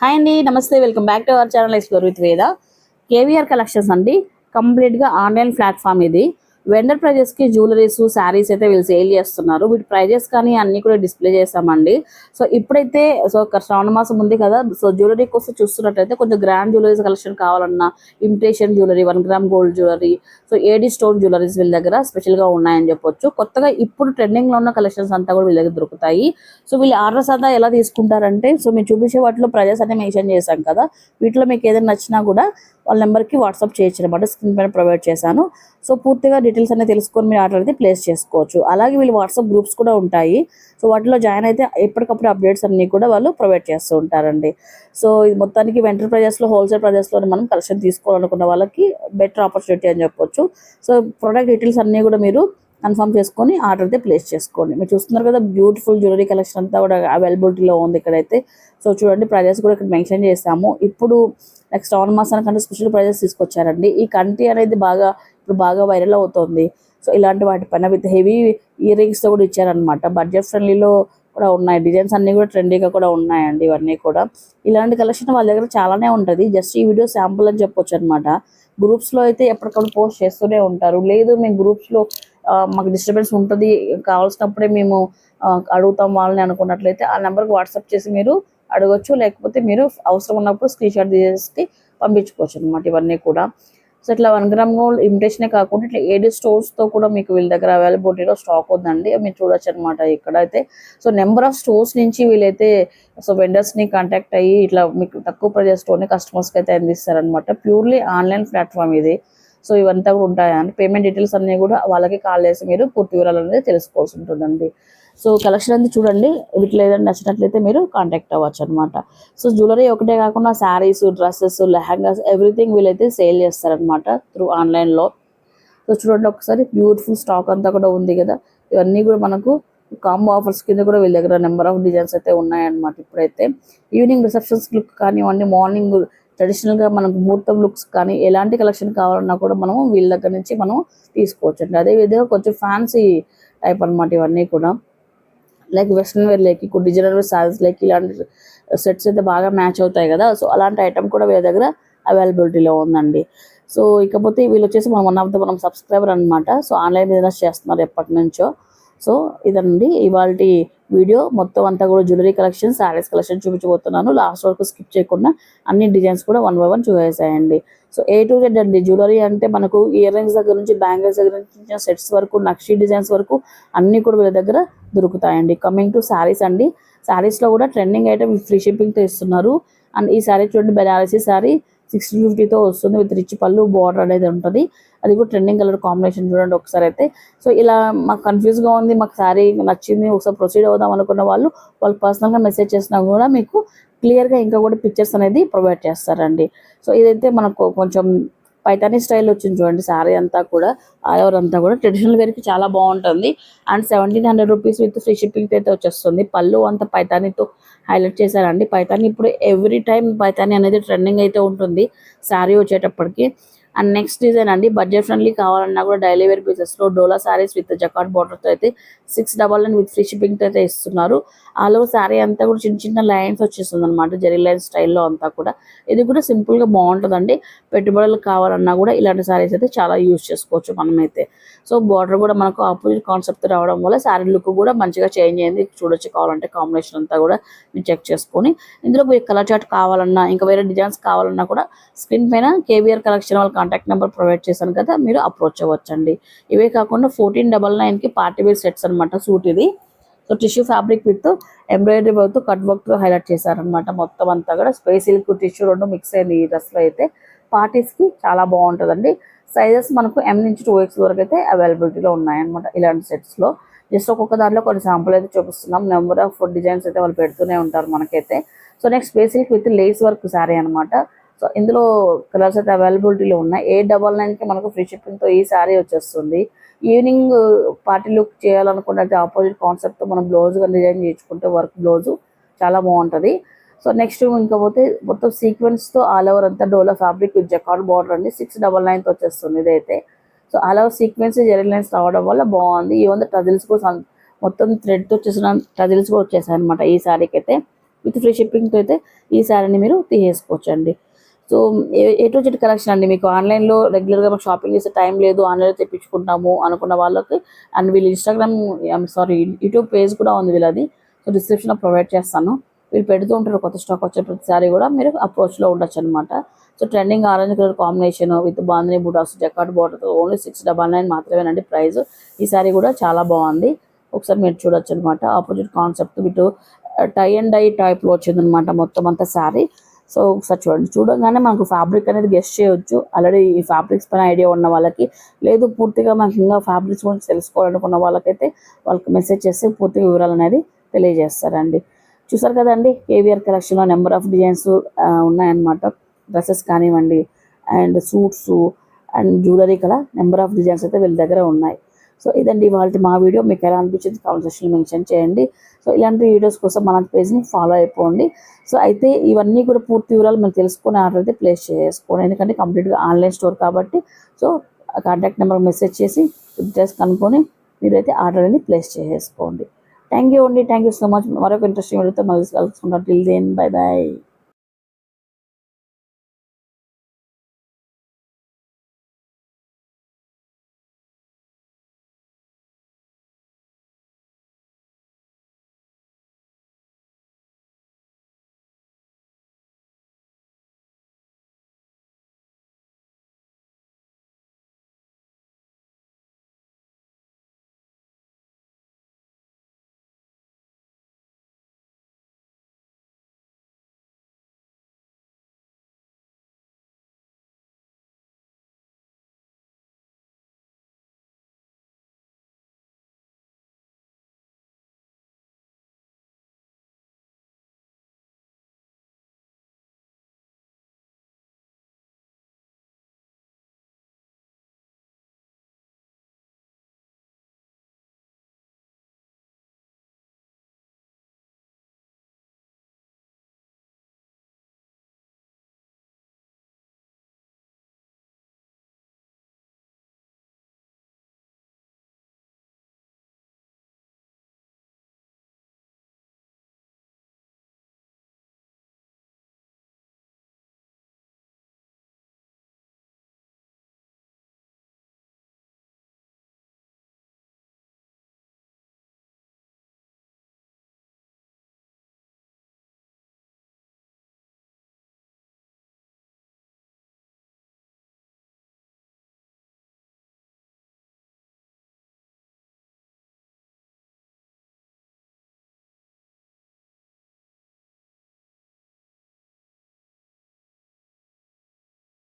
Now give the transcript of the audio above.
Hi అండి నమస్తే welcome back to our channel explore with Veda. KVR collections అండి. కంప్లీట్గా ఆన్లైన్ ప్లాట్ఫామ్ ఇది. వెండర్ ప్రైజెస్కి జ్యువెలరీస్ శారీస్ అయితే వీళ్ళు సేల్ చేస్తున్నారు. వీటి ప్రైజెస్ కానీ అన్ని కూడా డిస్ప్లే చేస్తామండి. సో ఇప్పుడైతే సో ఒక శ్రావణ మాసం ఉంది కదా సో జ్యువెలరీ కోసం చూస్తున్నట్టయితే కొంచెం గ్రాండ్ జ్యువెలరీస్ కలెక్షన్ కావాలన్నా imitation jewellery one gram gold jewellery so AD stone jewelleries వీళ్ళ దగ్గర స్పెషల్గా ఉన్నాయని చెప్పొచ్చు. కొత్తగా ఇప్పుడు ట్రెండింగ్లో ఉన్న కలెక్షన్స్ అంతా కూడా వీళ్ళ దగ్గర దొరుకుతాయి. సో వీళ్ళు ఆర్డర్స్ అంతా ఎలా తీసుకుంటారంటే సో మేము చూపించే వాటిలో ప్రైజెస్ అన్ని మెన్షన్ చేశాం కదా వీటిలో మీకు ఏదైనా నచ్చినా కూడా వాళ్ళ నెంబర్కి వాట్సాప్ చేయొచ్చు అనమాట స్క్రీన్ పైన ప్రొవైడ్ చేశాను. సో పూర్తిగా డీటెయిల్స్ అనేది తెలుసుకొని మీరు ఆర్డర్ అయితే ప్లేస్ చేసుకోవచ్చు. అలాగే వీళ్ళు వాట్సాప్ గ్రూప్స్ కూడా ఉంటాయి. సో వాటిలో జాయిన్ అయితే ఎప్పటికప్పుడు అప్డేట్స్ అన్నీ కూడా వాళ్ళు ప్రొవైడ్ చేస్తూ ఉంటారండి. సో ఇది మొత్తానికి వెంటర్ ప్రైజెస్లో హోల్సేల్ ప్రైజెస్లో మనం కలెక్షన్ తీసుకోవాలనుకున్న వాళ్ళకి బెటర్ ఆపర్చునిటీ అని చెప్పొచ్చు. సో ప్రొడక్ట్ డీటెయిల్స్ అన్నీ కూడా మీరు కన్ఫర్మ్ చేసుకొని ఆర్డర్ అయితే ప్లేస్ చేసుకోండి. మీరు చూస్తున్నారు కదా బ్యూటిఫుల్ జ్యువెలరీ కలెక్షన్ అంతా కూడా అవైలబిలిటీలో ఉంది ఇక్కడైతే. సో చూడండి ప్రైజెస్ కూడా ఇక్కడ మెన్షన్ చేసాము ఇప్పుడు నెక్స్ట్ ఆన్ మాసానికంటే స్పెషల్ ప్రైజెస్ తీసుకొచ్చారండి. ఈ కంటి అనేది బాగా ఇప్పుడు బాగా వైరల్ అవుతుంది. సో ఇలాంటి వాటిపైన విత్ హెవీ ఇయర్ రింగ్స్తో కూడా ఇచ్చారనమాట బడ్జెట్ ఫ్రెండ్లీలో కూడా ఉన్నాయి. డిజైన్స్ అన్నీ కూడా ట్రెండీగా కూడా ఉన్నాయండి ఇవన్నీ కూడా. ఇలాంటి కలెక్షన్ వాళ్ళ దగ్గర చాలానే ఉంటుంది. జస్ట్ ఈ వీడియో శాంపుల్ అని చెప్పొచ్చు అనమాట గ్రూప్స్లో అయితే ఎప్పటికప్పుడు పోస్ట్ చేస్తూనే ఉంటారు. లేదు మేము గ్రూప్స్లో మాకు డిస్టర్బెన్స్ ఉంటుంది. కావాల్సినప్పుడే మేము అడుగుతాం వాళ్ళని అనుకున్నట్లయితే ఆ నెంబర్కి వాట్సాప్ చేసి మీరు అడగొచ్చు. లేకపోతే మీరు అవసరం ఉన్నప్పుడు స్క్రీన్ షాట్ తీసేసి పంపించుకోవచ్చు అనమాట ఇవన్నీ కూడా. సో ఇట్లా వన్ గ్రామ్ గోల్డ్ ఇమిటేషనే కాకుండా ఇట్లా ఏడు స్టోర్స్తో కూడా మీకు వీళ్ళ దగ్గర అవైలబిలిటీలో స్టాక్ ఉందండి మీరు చూడొచ్చు అనమాట ఇక్కడైతే. సో నెంబర్ ఆఫ్ స్టోర్స్ నుంచి వీళ్ళైతే సో వెండర్స్ని కాంటాక్ట్ అయ్యి ఇట్లా మీకు తక్కువ ప్రైజెస్లోనే కస్టమర్స్కి అయితే అందిస్తారనమాట ప్యూర్లీ ఆన్లైన్ ప్లాట్ఫామ్ ఇది. సో ఇవంతా కూడా ఉంటాయండి పేమెంట్ డీటెయిల్స్ అన్నీ కూడా వాళ్ళకి కాల్ చేసి మీరు పూర్తి వివరాలు అనేది తెలుసుకోవాల్సి ఉంటుందండి. సో కలెక్షన్ అనేది చూడండి వీటిలో ఏదైనా నచ్చినట్లయితే మీరు కాంటాక్ట్ అవ్వచ్చు అనమాట సో జ్యువెలరీ ఒకటే కాకుండా శారీస్ డ్రెస్సెస్ లెహంగాస్ ఎవ్రీథింగ్ వీళ్ళైతే సేల్ చేస్తారనమాట త్రూ ఆన్లైన్లో సో చూడండి ఒకసారి బ్యూటిఫుల్ స్టాక్ అంతా కూడా ఉంది కదా. ఇవన్నీ కూడా మనకు కాంబో ఆఫర్స్ కింద కూడా వీళ్ళ దగ్గర నెంబర్ ఆఫ్ డిజైన్స్ అయితే ఉన్నాయన్నమాట ఇప్పుడైతే. ఈవినింగ్ రిసెప్షన్స్ లుక్ కానివ్వండి మార్నింగ్ ట్రెడిషనల్గా మనకు ముహూర్తం లుక్స్ కానీ ఎలాంటి కలెక్షన్ కావాలన్నా కూడా మనము వీళ్ళ దగ్గర నుంచి మనం తీసుకోవచ్చు అండి అదేవిధంగా కొంచెం ఫ్యాన్సీ టైప్ అనమాట ఇవన్నీ కూడా. లైక్ వెస్ట్రన్ వేర్ లైక్ ఇప్పుడు డిజైనర్ వేర్ సారీస్ లైక్ ఇలాంటి సెట్స్ అయితే బాగా మ్యాచ్ అవుతాయి కదా. సో అలాంటి ఐటమ్ కూడా వీళ్ళ దగ్గర అవైలబిలిటీలో ఉందండి. సో ఇకపోతే వీళ్ళు వచ్చేసి మనం వన్ ఆఫ్ ద మనం సబ్స్క్రైబర్ అనమాట సో ఆన్లైన్ బిజినెస్ చేస్తున్నారు ఎప్పటి నుంచో. సో ఇదండి ఇవాళ వీడియో. మొత్తం అంతా కూడా జ్యువెలరీ కలెక్షన్ శారీస్ కలెక్షన్ చూపించబోతున్నాను. లాస్ట్ వరకు స్కిప్ చేయకుండా అన్ని డిజైన్స్ కూడా వన్ బై వన్ చూసేసాయండి. సో ఏ టు జెడ్ అండి. జ్యువెలరీ అంటే మనకు ఇయర్ రింగ్స్ దగ్గర నుంచి బ్యాంగిల్స్ దగ్గర నుంచి సెట్స్ వరకు నక్షి డిజైన్స్ వరకు అన్ని కూడా వీళ్ళ దగ్గర దొరుకుతాయండి. కమింగ్ టు శారీస్ అండి. శారీస్లో కూడా ట్రెండింగ్ ఐటమ్ ఫ్రీ షిప్పింగ్తో ఇస్తున్నారు. అండ్ ఈ శారీ చూడండి బెనారసీ శారీ సిక్స్టీ ఫిఫ్టీతో వస్తుంది. విత్ రిచ్ పళ్ళు బార్డర్ అనేది ఉంటుంది. అది కూడా ట్రెండింగ్ కలర్ కాంబినేషన్ చూడండి ఒకసారి అయితే. సో ఇలా మాకు కన్ఫ్యూజ్గా ఉంది మాకు శారీ నచ్చింది ఒకసారి ప్రొసీడ్ అవుదాం అనుకున్న వాళ్ళు వాళ్ళు పర్సనల్గా మెసేజ్ చేసినా కూడా మీకు క్లియర్గా ఇంకా కూడా పిక్చర్స్ అనేది ప్రొవైడ్ చేస్తారండి. సో ఇదైతే మనకు కొంచెం పైతానీ స్టైల్ వచ్చింది చూడండి శారీ అంతా కూడా ఆల్ ఓవర్ అంతా కూడా. ట్రెడిషనల్ వేర్కి చాలా బాగుంటుంది. And seventeen hundred rupees with free shipping అయితే వచ్చేస్తుంది. పళ్ళు అంతా పైతానీతో హైలైట్ చేశారండి. పైతానీ ఇప్పుడు ఎవ్రీ టైం పైతానీ అనేది ట్రెండింగ్ అయితే ఉంటుంది శారీ వచ్చేటప్పటికి. అండ్ నెక్స్ట్ డిజైన్ అండి బడ్జెట్ ఫ్రెండ్లీ కావాలన్నా కూడా డైలీ వేర్ పీసెస్లో డోలా శారీస్ విత్ జకాట్ బార్డర్తో అయితే six double nine with free షిప్పింగ్తో అయితే ఇస్తున్నారు. ఆల్ ఓవర్ శారీ అంతా కూడా చిన్న చిన్న లైన్స్ వచ్చేస్తుంది అనమాట జెరీ లైన్ స్టైల్లో అంతా కూడా. ఇది కూడా సింపుల్గా బాగుంటుందండి. పెట్టుబడులు కావాలన్నా కూడా ఇలాంటి శారీస్ అయితే చాలా యూజ్ చేసుకోవచ్చు మనమైతే. సో బార్డర్ కూడా మనకు ఆపోజిట్ కాన్సెప్ట్ రావడం వల్ల శారీ లుక్ కూడా మంచిగా చేంజ్ అయింది. చూడొచ్చు కావాలంటే కాంబినేషన్ అంతా కూడా మీరు చెక్ చేసుకొని. ఇందులో కలర్ చార్ట్ కావాలన్నా ఇంకా వేరే డిజైన్స్ కావాలన్నా కూడా స్క్రీన్ పైన కేవీఆర్ కలెక్షన్ వాళ్ళు కాంటాక్ట్ నెంబర్ ప్రొవైడ్ చేశాను కదా మీరు అప్రోచ్ అవ్వచ్చండి. ఇవే కాకుండా ఫోర్టీన్ డబల్ నైన్కి పార్టీ వేర్ సెట్స్ అనమాట సూట్ ఇది. So tissue fabric with embroidery work cut work highlight చేశారనమాట మొత్తం అంతా కూడా. స్పేస్ సిల్క్ టిష్యూ రెండు మిక్స్ అయింది ఈ డ్రెస్లో అయితే. పార్టీస్కి చాలా బాగుంటుందండి. సైజెస్ మనకు ఎం నుంచి టూ ఎక్స్ వరకు అయితే అవైలబిలిటీలో ఉన్నాయన్నమాట ఇలాంటి సెట్స్లో జస్ట్ ఒక్కొక్క దాంట్లో కొన్ని శాంపుల్ అయితే చూపిస్తున్నాం. నెంబర్ ఆఫ్ డిజైన్స్ అయితే వాళ్ళు పెడుతూనే ఉంటారు మనకైతే. So next basic with lace work sari అనమాట సో ఇందులో కలర్స్ అయితే అవైలబిలిటీలో ఉన్నాయి. ఏ డబల్ నైన్కి మనకు ఫ్రీ షిప్పింగ్తో ఈ శారీ వచ్చేస్తుంది. ఈవినింగ్ పార్టీ లుక్ చేయాలనుకున్నట్టు ఆపోజిట్ కాన్సెప్ట్తో మనం బ్లౌజ్ డిజైన్ చేయించుకుంటే వర్క్ బ్లౌజు చాలా బాగుంటుంది. సో నెక్స్ట్ ఇంకపోతే మొత్తం సీక్వెన్స్తో ఆల్ ఓవర్ అంతా డోలో ఫ్యాబ్రిక్ విత్ జకార్డ్ బార్డర్ అండి. సిక్స్ డబల్ నైన్త్ వచ్చేస్తుంది ఇదైతే. So all over sequins zari lines రావడం వల్ల బాగుంది. ఈవెన్ టజిల్స్ కూడా మొత్తం థ్రెడ్తో వచ్చేసిన టజిల్స్ కూడా వచ్చేసాయి అనమాట ఈ శారీకి అయితే. విత్ ఫ్రీ షిప్పింగ్తో అయితే ఈ శారీని మీరు తీసేసుకోవచ్చు అండి so A to Z collection అండి మీకు ఆన్లైన్లో రెగ్యులర్గా మాకు షాపింగ్ చేసే టైం లేదు ఆన్లైన్లో తెప్పించుకుంటాము అనుకున్న వాళ్ళకి అండ్ వీళ్ళు ఇన్స్టాగ్రామ్ సారీ యూట్యూబ్ పేజ్ కూడా ఉంది వీళ్ళది. సో డిస్క్రిప్షన్లో ప్రొవైడ్ చేస్తాను. వీళ్ళు పెడుతూ ఉంటారు కొత్త స్టాక్ వచ్చే ప్రతిసారి కూడా మీరు అప్రోచ్లో ఉండొచ్చు అనమాట so trending orange colour combination with bandhani butas jacquard బార్డర్తో ఓన్లీ సిక్స్ డబల్ నైన్ మాత్రమేనండి ప్రైస్. ఈ సారీ కూడా చాలా బాగుంది. ఒకసారి మీరు చూడొచ్చు అనమాట opposite concept with tie and dye టైప్లో వచ్చిందనమాట మొత్తం అంతా శారీ సో ఒకసారి చూడండి. చూడగానే మనకు ఫ్యాబ్రిక్ అనేది గెస్ట్ చేయొచ్చు. ఆల్రెడీ ఈ ఫ్యాబ్రిక్స్ పైన ఐడియా ఉన్న వాళ్ళకి లేదు పూర్తిగా మనకి ఇంకా ఫ్యాబ్రిక్స్ గురించి తెలుసుకోవాలనుకున్న వాళ్ళకైతే వాళ్ళకి మెసేజ్ చేస్తే పూర్తిగా వివరాలు అనేది తెలియజేస్తారండి. చూసారు కదండి కేవీఆర్ కలెక్షన్లో నెంబర్ ఆఫ్ డిజైన్స్ ఉన్నాయన్నమాట. డ్రెస్సెస్ కానివ్వండి అండ్ సూట్స్ అండ్ జ్యువెలరీ కల నెంబర్ ఆఫ్ డిజైన్స్ అయితే వీళ్ళ దగ్గర ఉన్నాయి. సో ఇదండి వాళ్ళది మా వీడియో. మీకు ఎలా అనిపించింది కామెంట్ సెక్షన్లో మెన్షన్ చేయండి. సో ఇలాంటి వీడియోస్ కోసం మన పేజ్ని ఫాలో అయిపోండి. సో అయితే ఇవన్నీ కూడా పూర్తి వివరాలు మనం తెలుసుకొని ఆర్డర్ అయితే ప్లేస్ చేసుకోండి. ఎందుకంటే కంప్లీట్గా ఆన్లైన్ స్టోర్ కాబట్టి సో కాంటాక్ట్ నెంబర్ మెసేజ్ చేసి డీటెయిల్స్ కనుక్కొని మీరైతే ఆర్డర్ అనేది ప్లేస్ చేసుకోండి. థ్యాంక్ యూ అండి. థ్యాంక్ యూ సో మచ్ మరొక ఇంట్రెస్టింగ్ వీడియోతో మళ్ళీ కలుసుకుంటాం టిల్ దెన్ బై బాయ్